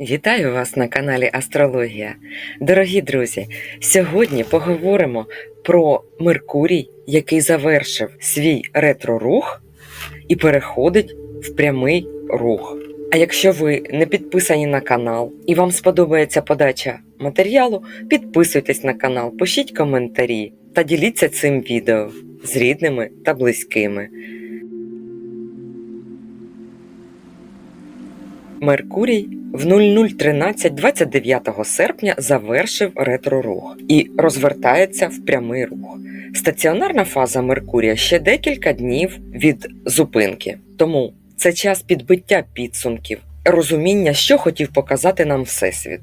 Вітаю вас на каналі Астрологія. Дорогі друзі, сьогодні поговоримо про Меркурій, який завершив свій ретро-рух і переходить в прямий рух. А якщо ви не підписані на канал і вам сподобається подача матеріалу, підписуйтесь на канал, пишіть коментарі та діліться цим відео з рідними та близькими. Меркурій в 0013 29 серпня завершив ретро-рух і розвертається в прямий рух. Стаціонарна фаза Меркурія ще декілька днів від зупинки, тому це час підбиття підсумків, розуміння, що хотів показати нам Всесвіт.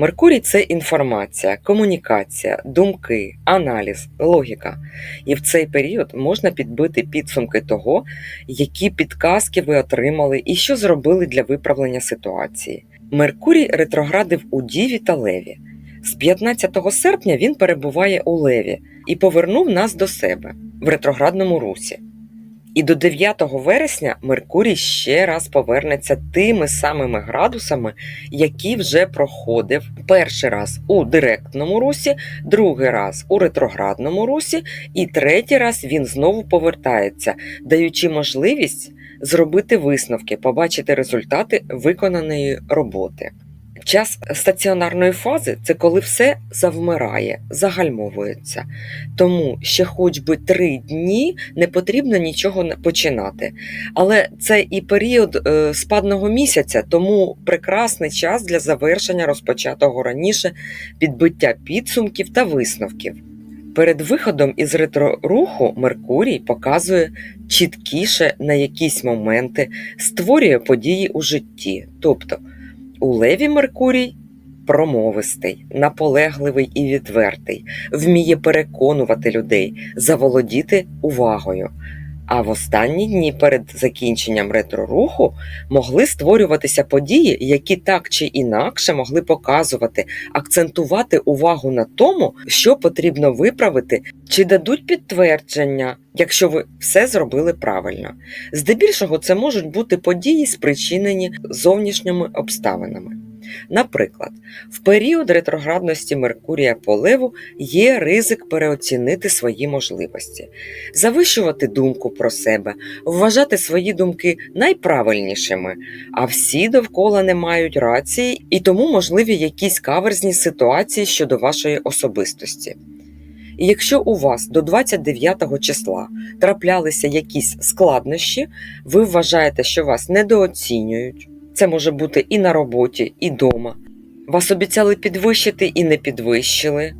Меркурій це інформація, комунікація, думки, аналіз, логіка. І в цей період можна підбити підсумки того, які підказки ви отримали і що зробили для виправлення ситуації. Меркурій ретроградив у Діві та Леві. З 15 серпня він перебуває у Леві і повернув нас до себе в ретроградному русі. І до 9 вересня Меркурій ще раз повернеться тими самими градусами, які вже проходив перший раз у директному русі, другий раз у ретроградному русі, і третій раз він знову повертається, даючи можливість зробити висновки, побачити результати виконаної роботи. Час стаціонарної фази це коли все завмирає, загальмовується. Тому ще хоч би три дні не потрібно нічого починати. Але це і період е, спадного місяця, тому прекрасний час для завершення розпочатого раніше підбиття підсумків та висновків. Перед виходом із ретроруху Меркурій показує чіткіше на якісь моменти, створює події у житті. Тобто у Леві Меркурій промовистий, наполегливий і відвертий, вміє переконувати людей, заволодіти увагою. А в останні дні перед закінченням ретроруху могли створюватися події, які так чи інакше могли показувати, акцентувати увагу на тому, що потрібно виправити, чи дадуть підтвердження, якщо ви все зробили правильно. Здебільшого це можуть бути події, спричинені зовнішніми обставинами. Наприклад, в період ретроградності Меркурія по леву є ризик переоцінити свої можливості, завищувати думку про себе, вважати свої думки найправильнішими, а всі довкола не мають рації, і тому можливі якісь каверзні ситуації щодо вашої особистості. І якщо у вас до 29 числа траплялися якісь складнощі, ви вважаєте, що вас недооцінюють. Це може бути і на роботі, і дома. Вас обіцяли підвищити і не підвищили,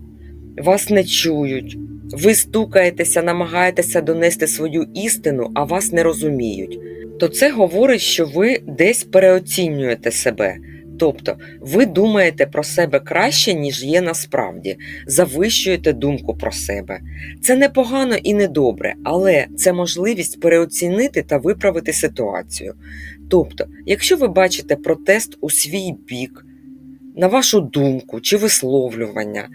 вас не чують. Ви стукаєтеся, намагаєтеся донести свою істину, а вас не розуміють. То це говорить, що ви десь переоцінюєте себе. Тобто ви думаєте про себе краще, ніж є насправді, завищуєте думку про себе. Це не погано і не добре, але це можливість переоцінити та виправити ситуацію. Тобто, якщо ви бачите протест у свій бік, на вашу думку чи висловлювання,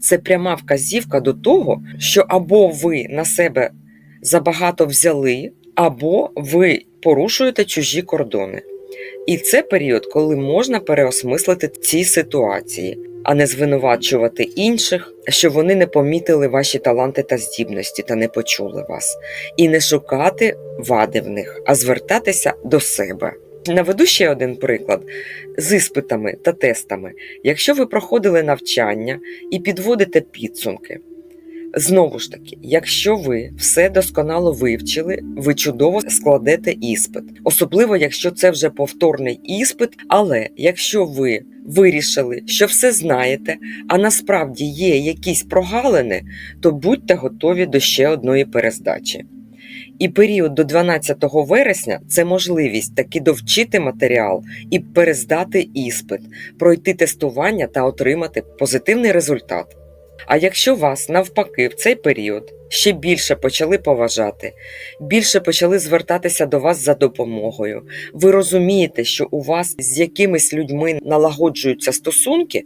це пряма вказівка до того, що або ви на себе забагато взяли, або ви порушуєте чужі кордони. І це період, коли можна переосмислити ці ситуації, а не звинувачувати інших, що вони не помітили ваші таланти та здібності та не почули вас, і не шукати вади в них, а звертатися до себе. Наведу ще один приклад з іспитами та тестами. Якщо ви проходили навчання і підводите підсумки, Знову ж таки, якщо ви все досконало вивчили, ви чудово складете іспит, особливо якщо це вже повторний іспит. Але якщо ви вирішили, що все знаєте, а насправді є якісь прогалини, то будьте готові до ще одної перездачі. І період до 12 вересня це можливість таки довчити матеріал і перездати іспит, пройти тестування та отримати позитивний результат. А якщо вас навпаки в цей період ще більше почали поважати, більше почали звертатися до вас за допомогою, ви розумієте, що у вас з якимись людьми налагоджуються стосунки,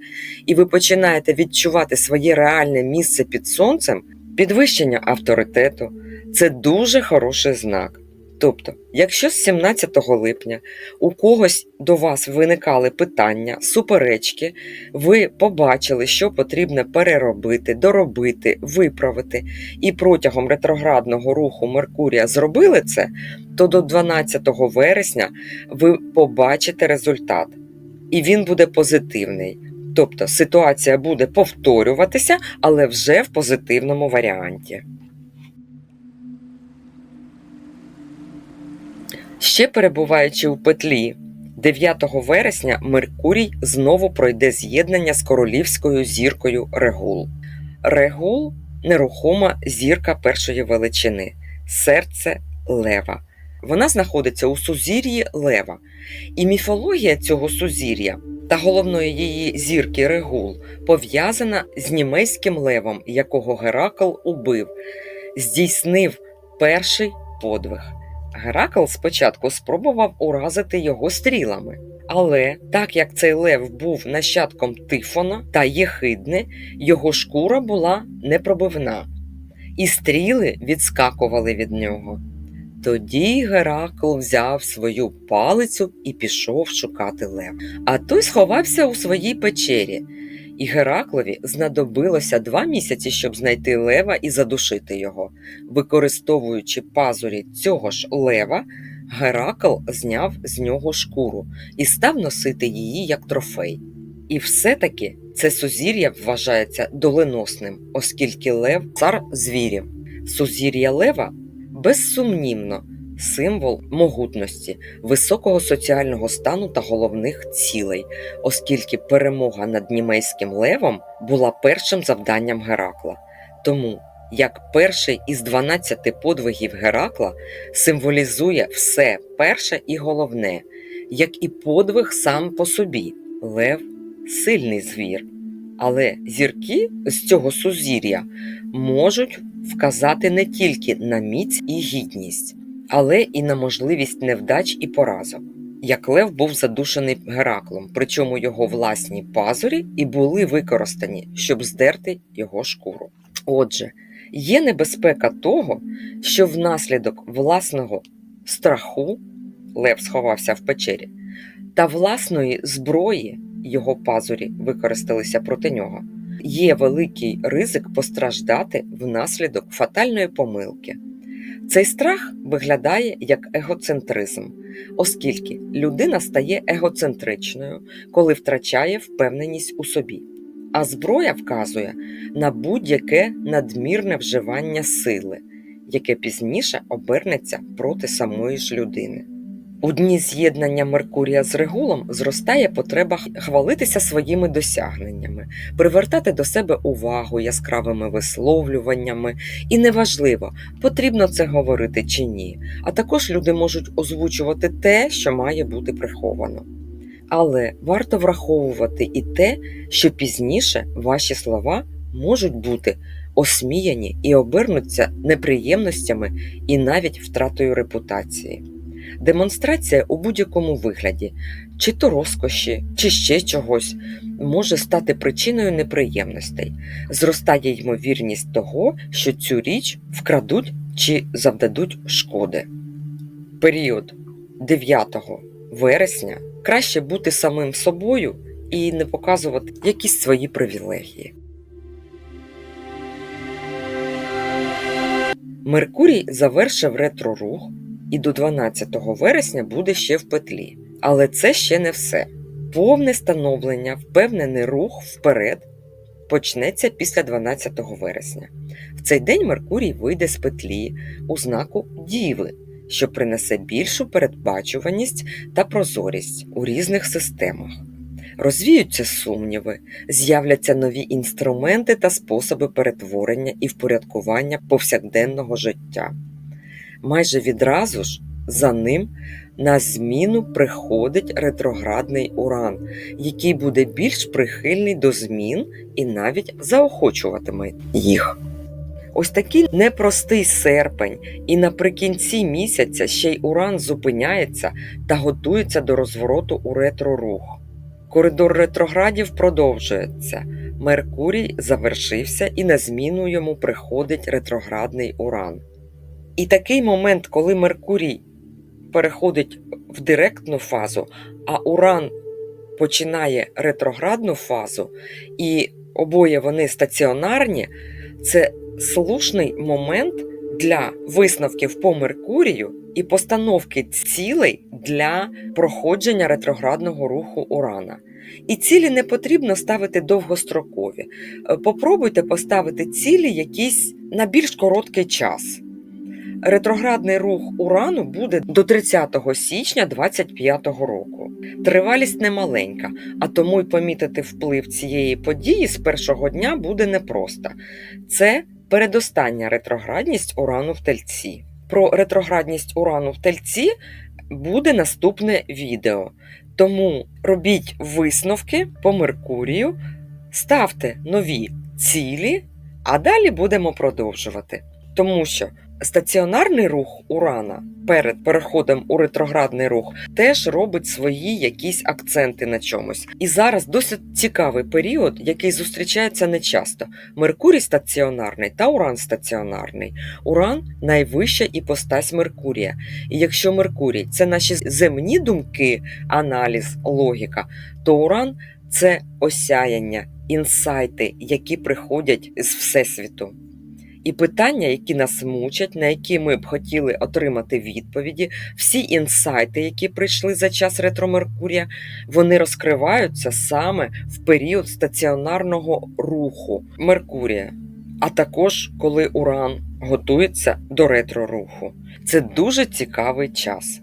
і ви починаєте відчувати своє реальне місце під сонцем, підвищення авторитету це дуже хороший знак. Тобто, якщо з 17 липня у когось до вас виникали питання, суперечки, ви побачили, що потрібно переробити, доробити, виправити, і протягом ретроградного руху Меркурія зробили це, то до 12 вересня ви побачите результат, і він буде позитивний. Тобто ситуація буде повторюватися, але вже в позитивному варіанті. Ще перебуваючи у петлі, 9 вересня Меркурій знову пройде з'єднання з королівською зіркою Регул. Регул нерухома зірка першої величини, серце Лева. Вона знаходиться у сузір'ї Лева. І міфологія цього сузір'я та головної її зірки Регул пов'язана з німейським левом, якого Геракл убив, здійснив перший подвиг. Геракл спочатку спробував уразити його стрілами. Але так як цей лев був нащадком Тифона та Єхидни, його шкура була непробивна, і стріли відскакували від нього. Тоді Геракл взяв свою палицю і пішов шукати лев. А той сховався у своїй печері, і Гераклові знадобилося два місяці, щоб знайти лева і задушити його. Використовуючи пазурі цього ж лева, Геракл зняв з нього шкуру і став носити її як трофей. І все-таки це сузір'я вважається доленосним, оскільки лев цар звірів. Сузір'я лева безсумнівно символ могутності, високого соціального стану та головних цілей, оскільки перемога над німейським левом була першим завданням Геракла. Тому як перший із 12 подвигів Геракла символізує все перше і головне, як і подвиг сам по собі лев сильний звір. Але зірки з цього сузір'я можуть вказати не тільки на міць і гідність, але і на можливість невдач і поразок. Як Лев був задушений Гераклом, причому його власні пазурі і були використані, щоб здерти його шкуру. Отже, є небезпека того, що внаслідок власного страху Лев сховався в печері, та власної зброї його пазурі використалися проти нього. Є великий ризик постраждати внаслідок фатальної помилки. Цей страх виглядає як егоцентризм, оскільки людина стає егоцентричною, коли втрачає впевненість у собі, а зброя вказує на будь-яке надмірне вживання сили, яке пізніше обернеться проти самої ж людини. У дні з'єднання Меркурія з Регулом зростає потреба хвалитися своїми досягненнями, привертати до себе увагу яскравими висловлюваннями, і неважливо, потрібно це говорити чи ні. А також люди можуть озвучувати те, що має бути приховано. Але варто враховувати і те, що пізніше ваші слова можуть бути осміяні і обернуться неприємностями і навіть втратою репутації. Демонстрація у будь-якому вигляді, чи то розкоші, чи ще чогось, може стати причиною неприємностей. Зростає ймовірність того, що цю річ вкрадуть чи завдадуть шкоди. Період 9 вересня краще бути самим собою і не показувати якісь свої привілегії. Меркурій завершив ретро-рух і до 12 вересня буде ще в петлі. Але це ще не все. Повне становлення, впевнений рух вперед почнеться після 12 вересня. В цей день Меркурій вийде з петлі у знаку Діви, що принесе більшу передбачуваність та прозорість у різних системах. Розвіються сумніви, з'являться нові інструменти та способи перетворення і впорядкування повсякденного життя майже відразу ж за ним на зміну приходить ретроградний уран, який буде більш прихильний до змін і навіть заохочуватиме їх. Ось такий непростий серпень, і наприкінці місяця ще й уран зупиняється та готується до розвороту у ретро-рух. Коридор ретроградів продовжується. Меркурій завершився і на зміну йому приходить ретроградний уран. І такий момент, коли Меркурій переходить в директну фазу, а Уран починає ретроградну фазу, і обоє вони стаціонарні, це слушний момент для висновків по Меркурію і постановки цілей для проходження ретроградного руху Урана. І цілі не потрібно ставити довгострокові. Е, Попробуйте поставити цілі якісь на більш короткий час. Ретроградний рух Урану буде до 30 січня 2025 року. Тривалість немаленька, а тому й помітити вплив цієї події з першого дня буде непросто. Це передостання ретроградність Урану в Тельці. Про ретроградність Урану в Тельці буде наступне відео. Тому робіть висновки по Меркурію, ставте нові цілі, а далі будемо продовжувати. Тому що стаціонарний рух Урана перед переходом у ретроградний рух теж робить свої якісь акценти на чомусь. І зараз досить цікавий період, який зустрічається нечасто. Меркурій стаціонарний та Уран стаціонарний. Уран найвища іпостась Меркурія. І якщо Меркурій це наші земні думки, аналіз, логіка, то Уран це осяяння, інсайти, які приходять з Всесвіту. І питання, які нас мучать, на які ми б хотіли отримати відповіді, всі інсайти, які прийшли за час ретро Меркурія, вони розкриваються саме в період стаціонарного руху Меркурія, а також коли Уран готується до ретро руху. Це дуже цікавий час.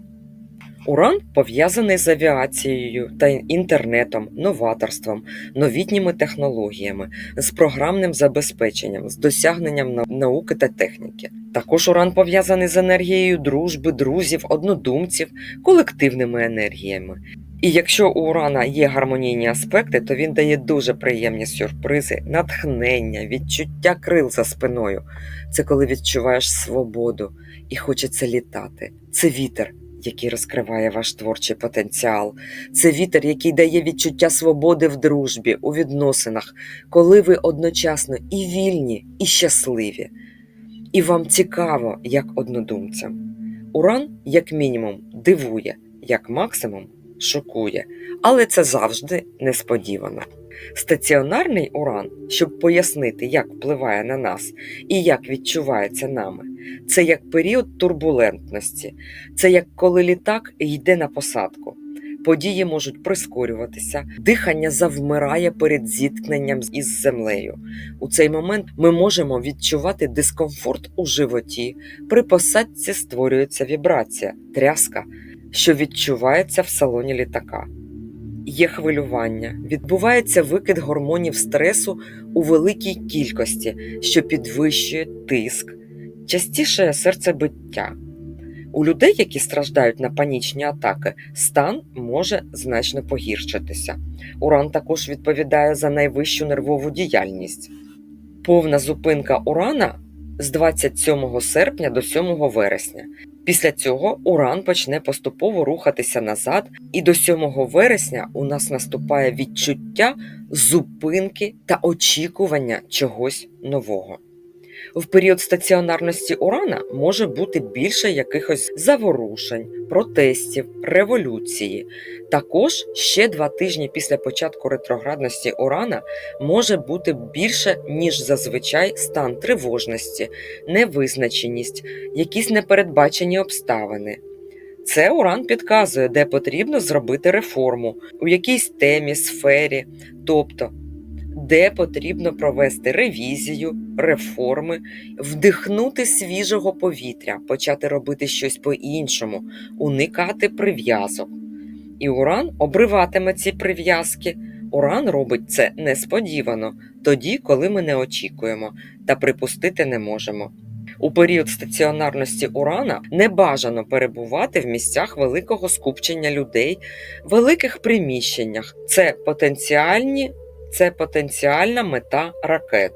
Уран пов'язаний з авіацією та інтернетом, новаторством, новітніми технологіями, з програмним забезпеченням, з досягненням науки та техніки. Також уран пов'язаний з енергією дружби, друзів, однодумців, колективними енергіями. І якщо у урана є гармонійні аспекти, то він дає дуже приємні сюрпризи, натхнення, відчуття крил за спиною. Це коли відчуваєш свободу і хочеться літати. Це вітер, який розкриває ваш творчий потенціал. Це вітер, який дає відчуття свободи в дружбі, у відносинах, коли ви одночасно і вільні, і щасливі. І вам цікаво, як однодумцям. Уран, як мінімум, дивує, як максимум шокує, але це завжди несподівано. Стаціонарний уран, щоб пояснити, як впливає на нас і як відчувається нами, це як період турбулентності, це як коли літак йде на посадку. Події можуть прискорюватися, дихання завмирає перед зіткненням із землею. У цей момент ми можемо відчувати дискомфорт у животі. При посадці створюється вібрація, тряска, що відчувається в салоні літака. Є хвилювання, відбувається викид гормонів стресу у великій кількості, що підвищує тиск, частіше серцебиття. У людей, які страждають на панічні атаки, стан може значно погіршитися. Уран також відповідає за найвищу нервову діяльність. Повна зупинка урана з 27 серпня до 7 вересня. Після цього уран почне поступово рухатися назад, і до 7 вересня у нас наступає відчуття зупинки та очікування чогось нового. В період стаціонарності урана може бути більше якихось заворушень, протестів, революції. Також ще два тижні після початку ретроградності урана може бути більше, ніж зазвичай стан тривожності, невизначеність, якісь непередбачені обставини. Це уран підказує, де потрібно зробити реформу у якійсь темі, сфері, тобто де потрібно провести ревізію, реформи, вдихнути свіжого повітря, почати робити щось по-іншому, уникати прив'язок. І Уран обриватиме ці прив'язки. Уран робить це несподівано, тоді, коли ми не очікуємо та припустити не можемо. У період стаціонарності урана не бажано перебувати в місцях великого скупчення людей, великих приміщеннях. Це потенціальні це потенціальна мета ракет.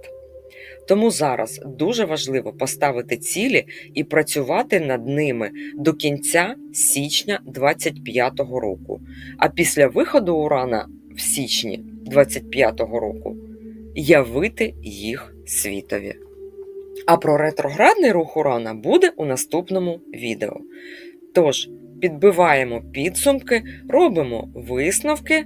Тому зараз дуже важливо поставити цілі і працювати над ними до кінця січня 2025 року. А після виходу урана в січні 2025 року явити їх світові. А про ретроградний рух урана буде у наступному відео. Тож, підбиваємо підсумки, робимо висновки,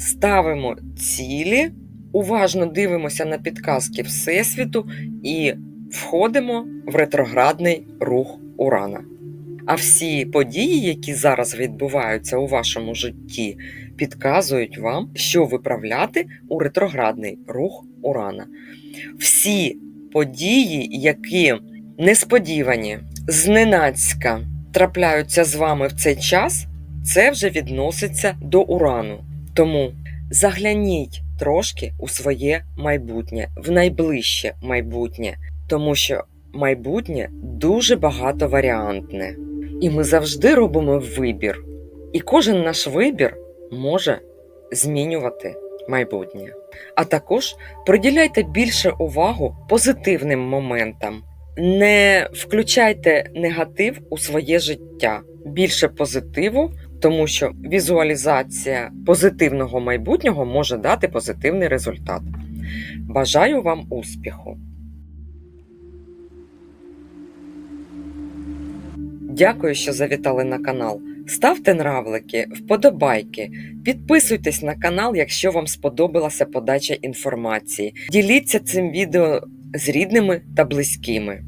ставимо цілі, уважно дивимося на підказки Всесвіту і входимо в ретроградний рух Урана. А всі події, які зараз відбуваються у вашому житті, підказують вам, що виправляти у ретроградний рух Урана. Всі події, які несподівані, зненацька трапляються з вами в цей час, це вже відноситься до урану. Тому загляніть трошки у своє майбутнє, в найближче майбутнє, тому що майбутнє дуже багатоваріантне. І ми завжди робимо вибір. І кожен наш вибір може змінювати майбутнє. А також приділяйте більше увагу позитивним моментам. Не включайте негатив у своє життя. Більше позитиву, тому що візуалізація позитивного майбутнього може дати позитивний результат. Бажаю вам успіху! Дякую, що завітали на канал. Ставте нравлики, вподобайки, підписуйтесь на канал, якщо вам сподобалася подача інформації. Діліться цим відео з рідними та близькими.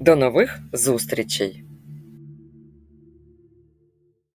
До нових зустрічей!